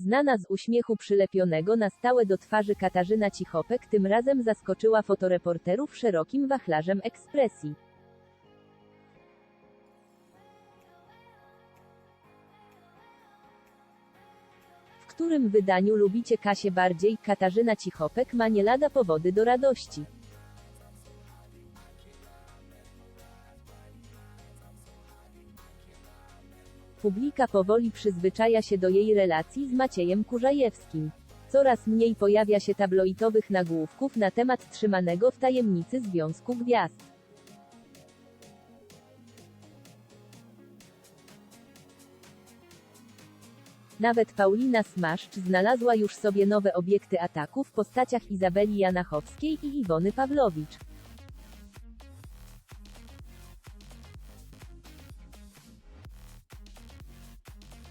Znana z uśmiechu przylepionego na stałe do twarzy Katarzyna Cichopek tym razem zaskoczyła fotoreporterów szerokim wachlarzem ekspresji. W którym wydaniu lubicie Kasię bardziej? Katarzyna Cichopek ma nie lada powody do radości. Publika powoli przyzwyczaja się do jej relacji z Maciejem Kurzajewskim. Coraz mniej pojawia się tabloidowych nagłówków na temat trzymanego w tajemnicy Związku Gwiazd. Nawet Paulina Smaszcz znalazła już sobie nowe obiekty ataku w postaciach Izabeli Janachowskiej i Iwony Pawlowicz.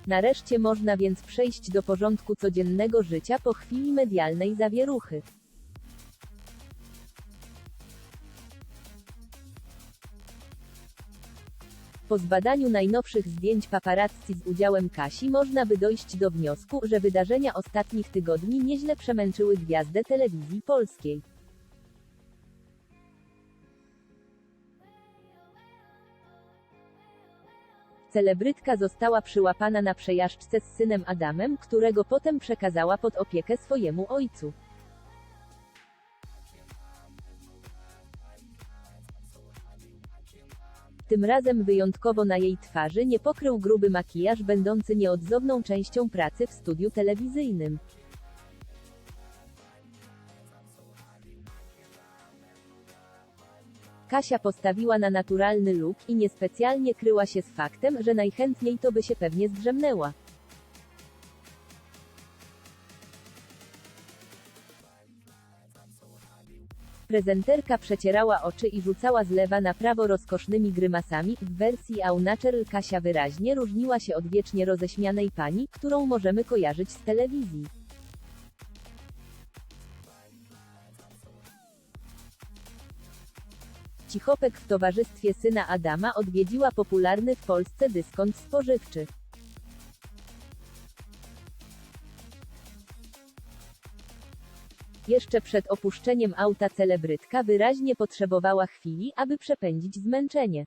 Nareszcie można więc przejść do porządku codziennego życia po chwili medialnej zawieruchy. Po zbadaniu najnowszych zdjęć paparazzi z udziałem Kasi można by dojść do wniosku, że wydarzenia ostatnich tygodni nieźle przemęczyły gwiazdę telewizji polskiej. Celebrytka została przyłapana na przejażdżce z synem Adamem, którego potem przekazała pod opiekę swojemu ojcu. Tym razem wyjątkowo na jej twarzy nie pokrył gruby makijaż będący nieodzowną częścią pracy w studiu telewizyjnym. Kasia postawiła na naturalny look i niespecjalnie kryła się z faktem, że najchętniej to by się pewnie zdrzemnęła. Prezenterka przecierała oczy i rzucała z lewa na prawo rozkosznymi grymasami. W wersji Au Natural Kasia wyraźnie różniła się od wiecznie roześmianej pani, którą możemy kojarzyć z telewizji. Cichopek w towarzystwie syna Adama odwiedziła popularny w Polsce dyskont spożywczy. Jeszcze przed opuszczeniem auta celebrytka wyraźnie potrzebowała chwili, aby przepędzić zmęczenie.